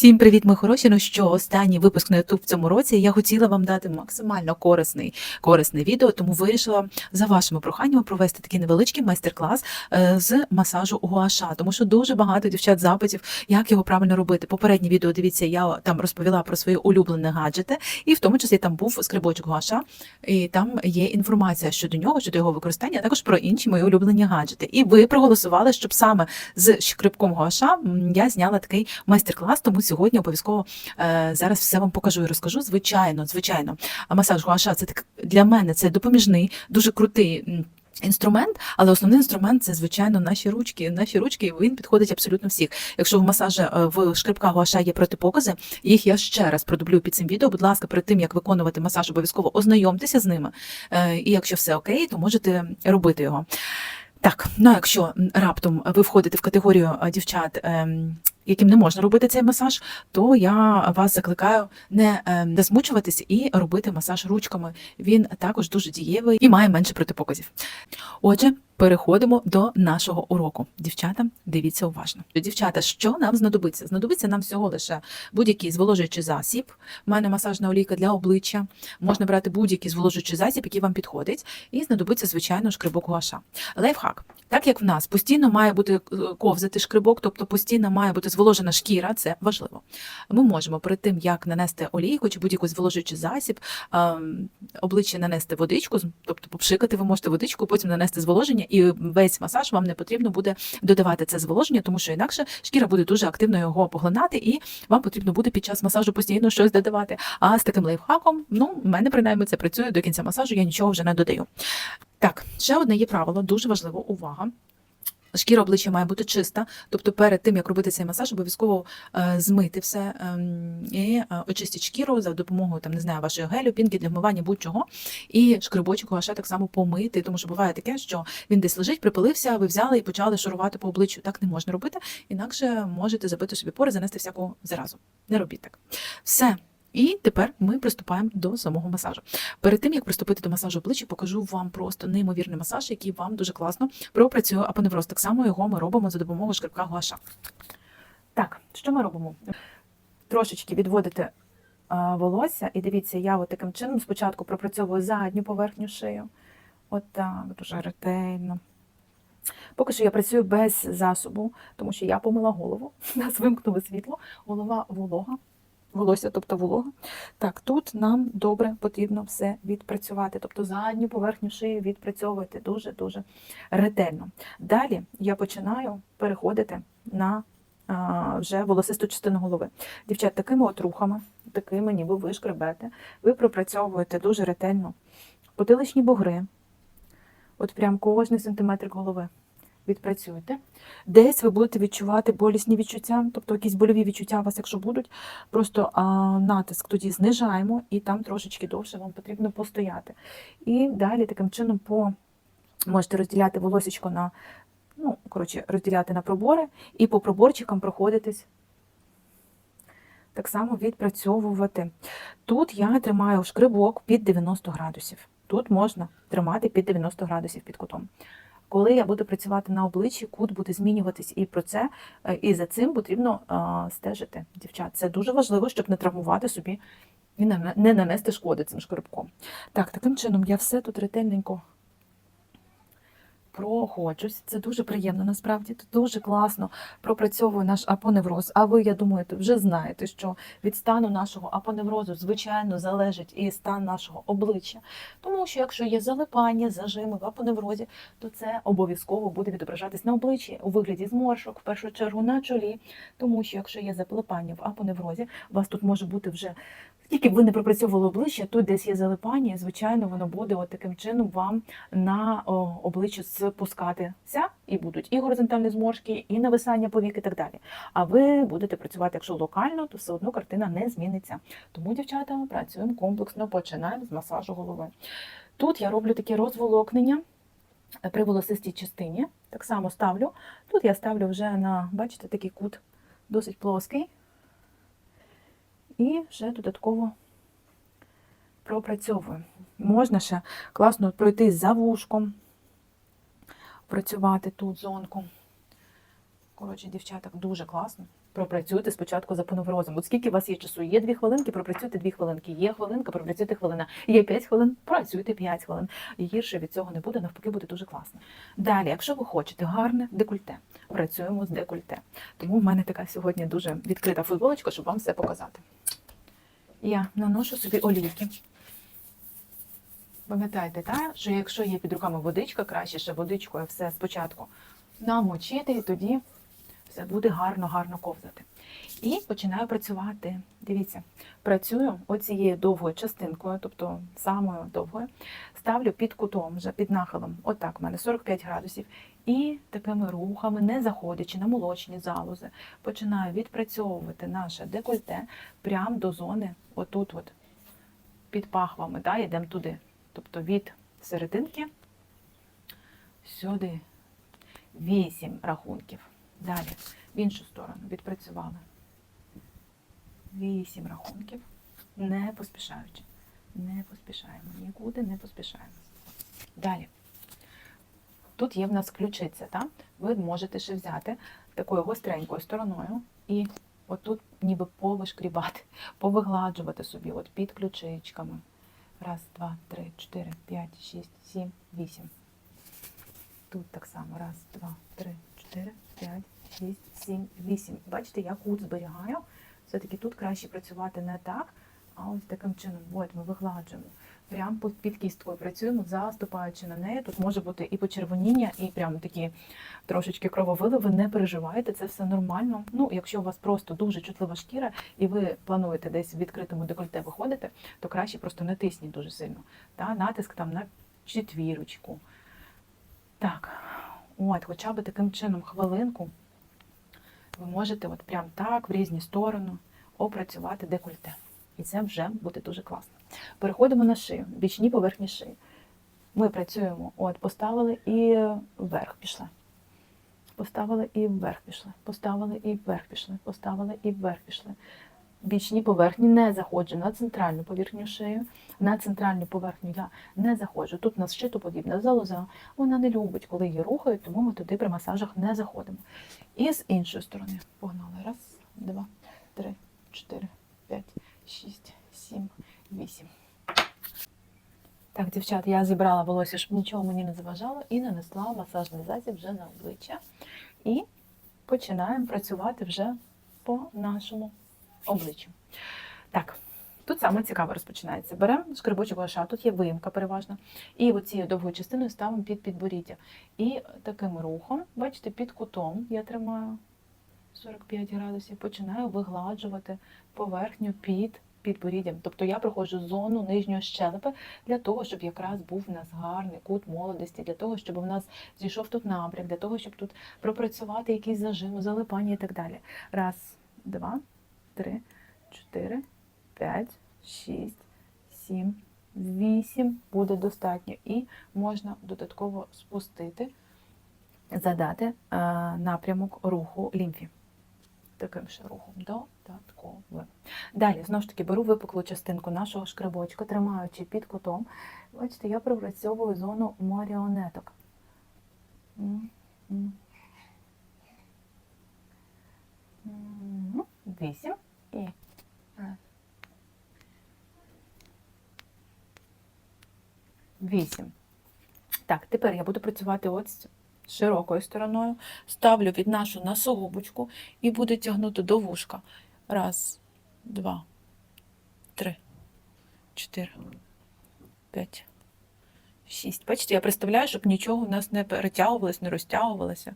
Всім привіт, мої хороші. Ну що, останній випуск на YouTube в цьому році. Я хотіла вам дати максимально корисний, корисне відео, тому вирішила за вашими проханнями провести такий невеличкий майстер-клас е, з масажу гуаша, тому що дуже багато дівчат запитів, як його правильно робити. Попереднє відео, дивіться, я там розповіла про свої улюблені гаджети, і в тому числі там був скрибочок гуаша, і там є інформація щодо нього, щодо його використання, а також про інші мої улюблені гаджети. І ви проголосували, щоб саме з шкрибком гуаша я зняла такий майстер-клас. Тому сьогодні обов'язково е, зараз все вам покажу і розкажу. Звичайно, звичайно, масаж гуаша це так для мене це допоміжний, дуже крутий. Інструмент, але основний інструмент це звичайно наші ручки. Наші ручки він підходить абсолютно всіх. Якщо в масажі е, в шкрипках гуаша є протипокази, їх я ще раз продублю під цим відео. Будь ласка, перед тим як виконувати масаж, обов'язково ознайомтеся з ними. Е, І якщо все окей, то можете робити його. Так, ну а якщо раптом ви входите в категорію дівчат, ем, яким не можна робити цей масаж, то я вас закликаю не ем, засмучуватись і робити масаж ручками. Він також дуже дієвий і має менше протипоказів. Отже, переходимо до нашого уроку. Дівчата, дивіться уважно. Дівчата, що нам знадобиться? Знадобиться нам всього лише будь-який зволожуючий засіб. У мене масажна олійка для обличчя. Можна брати будь-який зволожуючий засіб, який вам підходить, і знадобиться, звичайно, шкрибок гуаша. Лайфхак. Так як в нас постійно має бути е, ковзати шкрибок, тобто постійно має бути зволожена шкіра, це важливо. Ми можемо перед тим, як нанести олійку чи будь-який зволожуючий засіб, ем, обличчя нанести водичку, тобто попшикати ви можете водичку, потім нанести зволоження, і весь масаж вам не потрібно буде додавати це зволоження, тому що інакше шкіра буде дуже активно його поглинати, і вам потрібно буде під час масажу постійно щось додавати. А з таким лайфхаком, ну, в мене принаймні це працює до кінця масажу, я нічого вже не додаю. Так, ще одне є правило, дуже важливо, увага. Шкіра обличчя має бути чиста, тобто перед тим, як робити цей масаж, обов'язково е, змити все ем, і е, очистіть шкіру за допомогою там, не знаю, вашої гелю, пінки для вмивання будь-чого. І шкрибочок ваше так само помити, тому що буває таке, що він десь лежить, припилився, ви взяли і почали шурувати по обличчю. Так не можна робити, інакше можете забити собі пори, занести всяку заразу. Не робіть так. Все. І тепер ми приступаємо до самого масажу. Перед тим як приступити до масажу обличчя, покажу вам просто неймовірний масаж, який вам дуже класно пропрацює апоневроз. Так само його ми робимо за допомогою шкрипка гуаша. Так, що ми робимо? Трошечки відводите волосся, і дивіться, я от таким чином спочатку пропрацьовую задню поверхню шию. От так, дуже ретельно. Поки що я працюю без засобу, тому що я помила голову, нас вимкнуло світло, голова волога, волосся, тобто волога. Так, тут нам добре потрібно все відпрацювати. Тобто задню поверхню шиї відпрацьовуйте дуже-дуже ретельно. Далі я починаю переходити на а, вже волосисту частину голови. Дівчат, такими от рухами, такими, ніби ви шкребете, ви пропрацьовуєте дуже ретельно потиличні бугри, от прям кожний сантиметр голови. Відпрацюйте. Десь ви будете відчувати болісні відчуття, тобто якісь больові відчуття у вас, якщо будуть, просто а, натиск тоді знижаємо, і там трошечки довше вам потрібно постояти. І далі таким чином по можете розділяти волосечко на, ну, коротше, розділяти на пробори, і по проборчикам проходитись. Так само відпрацьовувати. Тут я тримаю шкрибок під 90 градусів. Тут можна тримати під 90 градусів під кутом. Коли я буду працювати на обличчі, кут буде змінюватись і про це, е, і за цим потрібно а, стежити, дівчат. Це дуже важливо, щоб не травмувати собі і не нанести шкоди цим шкарбком. Так, таким чином я все тут ретельненько проходжусь. Це дуже приємно насправді. Тут дуже класно пропрацьовує наш апоневроз. А ви, я думаю, вже знаєте, що від стану нашого апоневрозу, звичайно, залежить і стан нашого обличчя. Тому що якщо є залипання, зажими в апоневрозі, то це обов'язково буде відображатись на обличчі у вигляді зморшок, в першу чергу на чолі. Тому що якщо є запилипання в апоневрозі, у вас тут може бути вже тільки б ви не пропрацьовували обличчя, тут десь є залипання, звичайно, воно буде от таким чином вам на обличчя спускатися, і будуть і горизонтальні зморшки, і нависання повік, і так далі. А ви будете працювати, якщо локально, то все одно картина не зміниться. Тому, дівчата, працюємо комплексно, починаємо з масажу голови. Тут я роблю таке розволокнення при волосистій частині. Так само ставлю. Тут я ставлю вже на, бачите, такий кут досить плоский. І вже додатково пропрацьовую. Можна ще класно пройти за вушком, працювати тут зонку. Коротше, дівчата, дуже класно. Пропрацюйте спочатку за поневрозом. От скільки у вас є часу? Є дві хвилинки, пропрацюйте дві хвилинки. Є хвилинка, пропрацюйте хвилина. Є п'ять хвилин, працюйте п'ять хвилин. І гірше від цього не буде, навпаки, буде дуже класно. Далі, якщо ви хочете гарне декольте, працюємо з декольте. Тому в мене така сьогодні дуже відкрита футболочка, щоб вам все показати. Я наношу собі олійки. Пам'ятайте, що якщо є під руками водичка, краще ще водичкою все спочатку намочити, і тоді все буде гарно-гарно ковзати. І починаю працювати. Дивіться, працюю оцією довгою частинкою, тобто самою довгою, ставлю під кутом, вже під нахилом. Отак, в мене 45 градусів. І такими рухами, не заходячи на молочні залози, починаю відпрацьовувати наше декольте прямо до зони, отут, от, під пахвами, да, йдемо туди. Тобто від серединки сюди. Вісім рахунків. Далі, в іншу сторону відпрацювали. Вісім рахунків. Не поспішаючи. Не поспішаємо. Нікуди не поспішаємо. Далі. Тут є в нас ключиця, так? Ви можете ще взяти такою гостренькою стороною і отут ніби повишкрібати, повигладжувати собі от під ключичками. Раз, два, три, чотири, п'ять, шість, сім, вісім. Тут так само. Раз, два, три, чотири, п'ять, шість, сім, вісім. Бачите, я кут зберігаю. Все-таки тут краще працювати не так, а ось таким чином. От ми вигладжуємо. Прямо під- кісткою працюємо, заступаючи на неї. Тут може бути і почервоніння, і прямо такі трошечки крововиливи. Не переживайте, це все нормально. Ну, якщо у вас просто дуже чутлива шкіра, і ви плануєте десь в відкритому декольте виходити, то краще просто натисніть дуже сильно. Та, натиск там на четвірочку. Так, от, хоча б таким чином хвилинку ви можете от прям так в різні сторони опрацювати декольте. І це вже буде дуже класно. Переходимо на шию, бічні поверхні шиї. Ми працюємо, от, поставили і вверх пішли. Поставили і вверх пішли. Поставили і вверх пішли. Поставили і вверх пішли. Бічні поверхні не заходжу на центральну поверхню шию. На центральну поверхню я не заходжу. Тут у нас щитоподібна залоза. Вона не любить, коли її рухають, тому ми туди при масажах не заходимо. І з іншої сторони погнали. Раз, два, три, чотири, п'ять, шість, сім, вісім. Так, дівчат, я зібрала волосся, щоб нічого мені не заважало, і нанесла масажний засіб вже на обличчя. І починаємо працювати вже по нашому обличчю. Так, тут саме цікаво розпочинається. Беремо шкребочок лоша, тут є виїмка переважно. І оцією довгою частиною ставимо під підборіддя. І таким рухом, бачите, під кутом я тримаю 45 градусів, починаю вигладжувати поверхню під підборіддям. Тобто я проходжу зону нижньої щелепи для того, щоб якраз був у нас гарний кут молодості, для того, щоб у нас зійшов тут напрям, для того, щоб тут пропрацювати якісь зажими, залипання і так далі. Раз, два, три, чотири, п'ять, шість, сім, вісім буде достатньо. І можна додатково спустити, задати е, напрямок руху лімфі. Таким ще рухом додатковим. Далі, знову ж таки, беру випуклу частинку нашого шкребочка, тримаючи під кутом. Бачите, я пропрацьовую зону маріонеток. М, Вісім 8. Так, тепер я буду працювати ось широкою стороною. Ставлю відношу на сугубочку і буду тягнути до вушка. Раз, два, три, чотири, п'ять, шість. Бачите, я представляю, щоб нічого в нас не перетягувалось, не розтягувалося.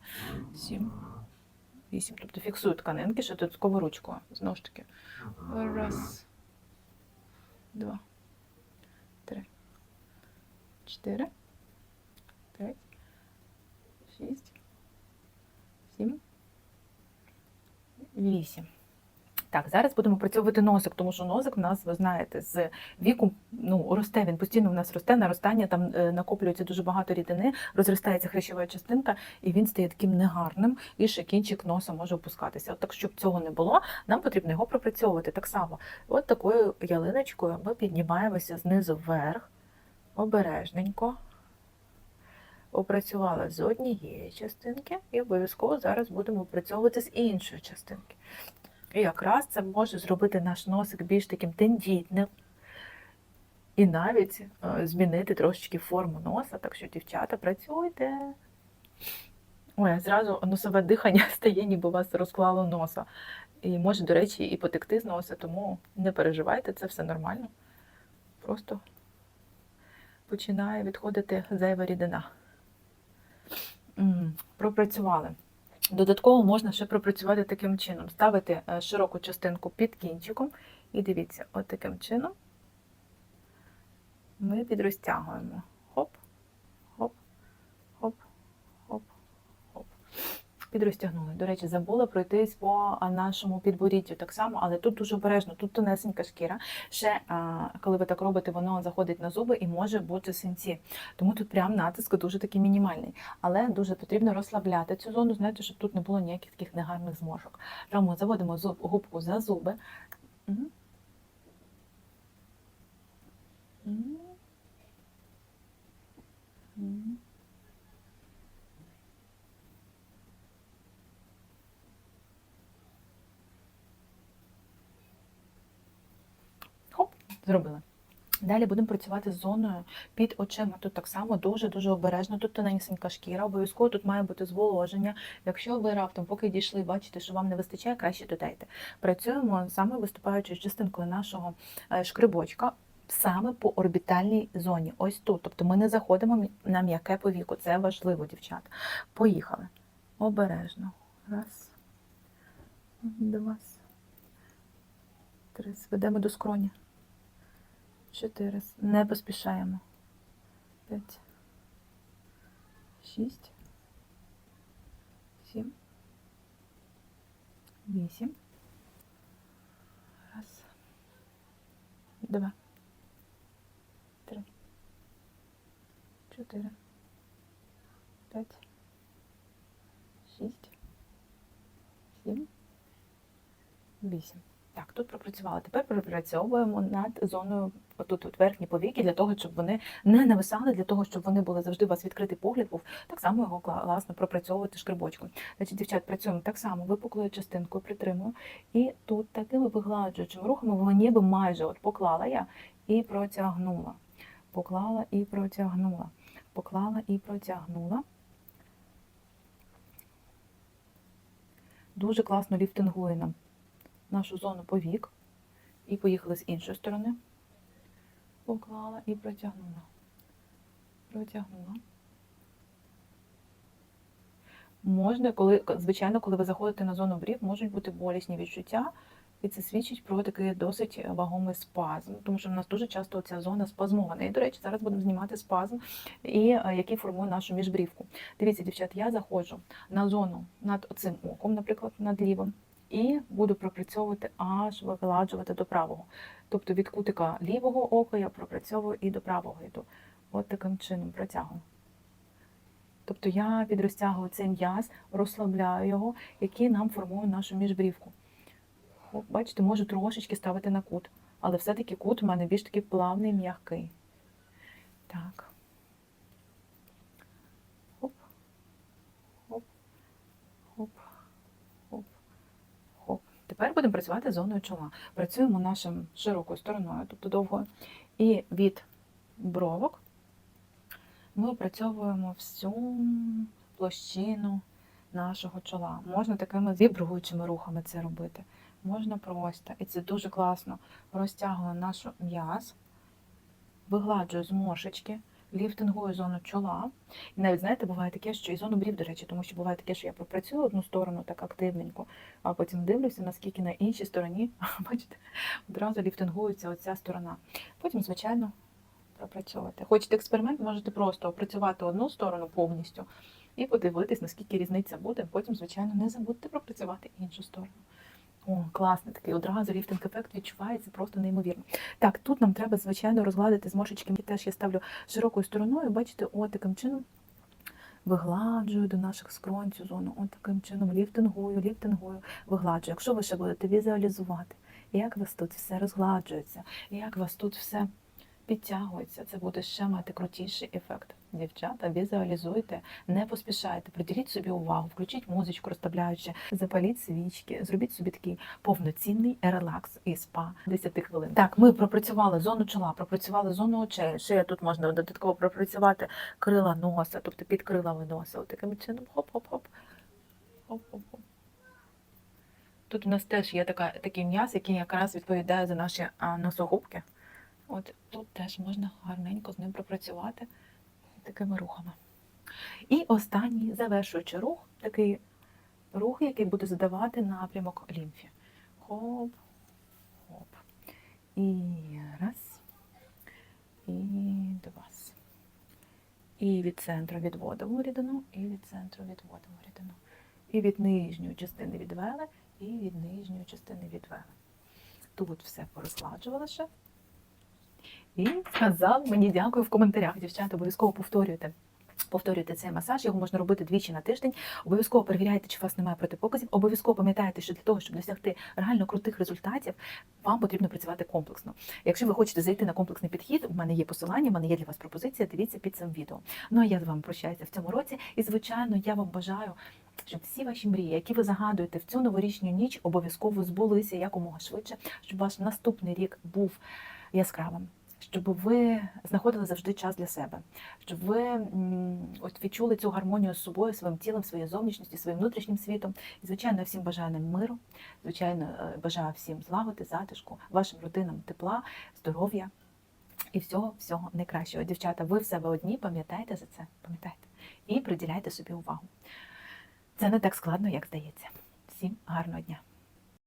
Сім. Вісім. Тобто фіксую тканинки, що тут сковоручкою. Знову ж таки. Раз. Два. 4, 5, 6, 7, 8. Так, зараз будемо працювати носик, тому що носик в нас, ви знаєте, з віку ну, росте, він постійно в нас росте, наростання, там е, накоплюється дуже багато рідини, розростається хрящова частинка, і він стає таким негарним, і ще кінчик носа може опускатися. От Так, щоб цього не було, нам потрібно його пропрацьовувати так само. От такою ялиночкою ми піднімаємося знизу вверх, обережненько. Опрацювала з однієї частинки і обов'язково зараз будемо опрацьовувати з іншої частинки. І якраз це може зробити наш носик більш таким тендітним і навіть е, змінити трошечки форму носа. Так що, дівчата, працюйте. Ой, зразу носове дихання стає, ніби у вас розклало носа. І може, до речі, і потекти з носа, тому не переживайте, це все нормально. Просто починає відходити зайва рідина. Пропрацювали. Додатково можна ще пропрацювати таким чином: ставити е, широку частинку під кінчиком, і дивіться, от таким чином ми підрозтягуємо. Хоп, хоп, хоп, хоп, хоп. Підрозтягнули. До речі, забула пройтись по нашому підборіддю так само, але тут дуже обережно, тут тонесенька шкіра. Ще коли ви так робите, воно заходить на зуби і може бути синці. Тому тут прям натиск дуже такий мінімальний. Але дуже потрібно розслабляти цю зону, знаєте, щоб тут не було ніяких таких негарних зморшок. Тому заводимо зуб, губку за зуби. Мгм. Зробили. Далі будемо працювати з зоною під очима. Тут так само дуже-дуже обережно. Тут тоненька шкіра, обов'язково тут має бути зволоження. Якщо ви раптом, поки дійшли, бачите, що вам не вистачає, краще додайте. Працюємо саме виступаючою частинкою нашого е, шкрибочка. Саме по орбітальній зоні, ось тут. Тобто ми не заходимо на м'яке повіку. Це важливо, дівчата. Поїхали. Обережно. Раз, два, три. Зведемо до скроні. Чотири. Не поспішаємо. П'ять. Шість. Сім. Вісім. Раз. Два. Три. Чотири. П'ять. Шість. Сім. Вісім. Так, тут пропрацювали. Тепер пропрацьовуємо над зоною отут от верхні повіки для того, щоб вони не нависали, для того, щоб вони були завжди у вас відкритий погляд був. Так само його класно пропрацьовувати шкрибочком. Значить, дівчат, працюємо так само, випуклою частинкою притримую. І тут такими вигладжуючими рухами воно ніби майже от поклала я і протягнула. Поклала і протягнула. Поклала і протягнула. Дуже класно ліфтингує нам нашу зону повік. І поїхали з іншої сторони. Поклала і протягнула. Протягнула. Можна, коли, звичайно, коли ви заходите на зону брів, можуть бути болісні відчуття, і це свідчить про такий досить вагомий спазм, тому що в нас дуже часто ця зона спазмована. І, до речі, зараз будемо знімати спазм, і, е, який формує нашу міжбрівку. Дивіться, дівчат, я заходжу на зону над цим оком, наприклад, над лівим, і буду пропрацьовувати аж вигладжувати до правого. Тобто від кутика лівого ока я пропрацьовую і до правого йду. От таким чином протягую. Тобто я підрозтягую цей м'яз, розслабляю його, який нам формує нашу міжбрівку. Бачите, можу трошечки ставити на кут, але все-таки кут у мене більш такий плавний, м'який. Так. Хоп. Хоп. Хоп. Хоп. Хоп. Тепер будемо працювати зоною чола. Працюємо нашим широкою стороною, тобто довгою. І від бровок ми опрацьовуємо всю площину нашого чола. Можна такими вібруючими рухами це робити. Можна просто. І це дуже класно. Розтягую нашу м'яз, вигладжую зморшечки, ліфтингую зону чола. І навіть, знаєте, буває таке, що і зону брів, до речі, тому що буває таке, що я пропрацюю одну сторону так активненько, а потім дивлюся, наскільки на іншій стороні, бачите, одразу ліфтингується оця сторона. Потім, звичайно, пропрацьовувати. Хочете експеримент, можете просто опрацювати одну сторону повністю і подивитись, наскільки різниця буде. Потім, звичайно, не забудьте пропрацювати іншу сторону. О, класний такий одразу ліфтинг-ефект відчувається просто неймовірно. Так, тут нам треба, звичайно, розгладити зморшечки. Теж я ставлю широкою стороною, бачите, от таким чином вигладжую до наших скронь цю зону. От таким чином ліфтингую, ліфтингую, вигладжую. Якщо ви ще будете візуалізувати, як вас тут все розгладжується, як у вас тут все підтягується, це буде ще мати крутіший ефект. Дівчата, візуалізуйте, не поспішайте, приділіть собі увагу, включіть музичку розставляючи, запаліть свічки, зробіть собі такий повноцінний релакс і спа 10 хвилин. Так, ми пропрацювали зону чола, пропрацювали зону очей. Ще тут можна додатково пропрацювати крила носа, тобто під крилами носа. Таким чином хоп-хоп-хоп. Хоп-хоп-хоп. Тут у нас теж є така, такий м'яз, який якраз відповідає за наші а, носогубки. От тут теж можна гарненько з ним пропрацювати такими рухами. І останній завершуючий рух, такий рух, який буде задавати напрямок лімфі. Хоп, хоп. І раз. І два. І від центру відводимо рідину, і від центру відводимо рідину. І від нижньої частини відвели, і від нижньої частини відвели. Тут все порозгладжувала ще. І сказав мені дякую в коментарях. Дівчата, обов'язково повторюйте. Повторюйте цей масаж, його можна робити двічі на тиждень. Обов'язково перевіряйте, чи у вас немає протипоказів. Обов'язково пам'ятайте, що для того, щоб досягти реально крутих результатів, вам потрібно працювати комплексно. Якщо ви хочете зайти на комплексний підхід, у мене є посилання, у мене є для вас пропозиція. Дивіться під цим відео. Ну а я з вами прощаюся в цьому році. І звичайно, я вам бажаю, щоб всі ваші мрії, які ви загадуєте в цю новорічну ніч, обов'язково збулися якомога швидше, щоб ваш наступний рік був яскравим. Щоб ви знаходили завжди час для себе, щоб ви от відчули цю гармонію з собою, своїм тілом, своєю зовнішністю, своїм внутрішнім світом. І, звичайно, всім бажаю нам миру, звичайно, е, бажаю всім злагоди, затишку, вашим родинам тепла, здоров'я і всього, всього найкращого. Дівчата, ви в себе одні, пам'ятайте за це, пам'ятайте. І приділяйте собі увагу. Це не так складно, як здається. Всім гарного дня!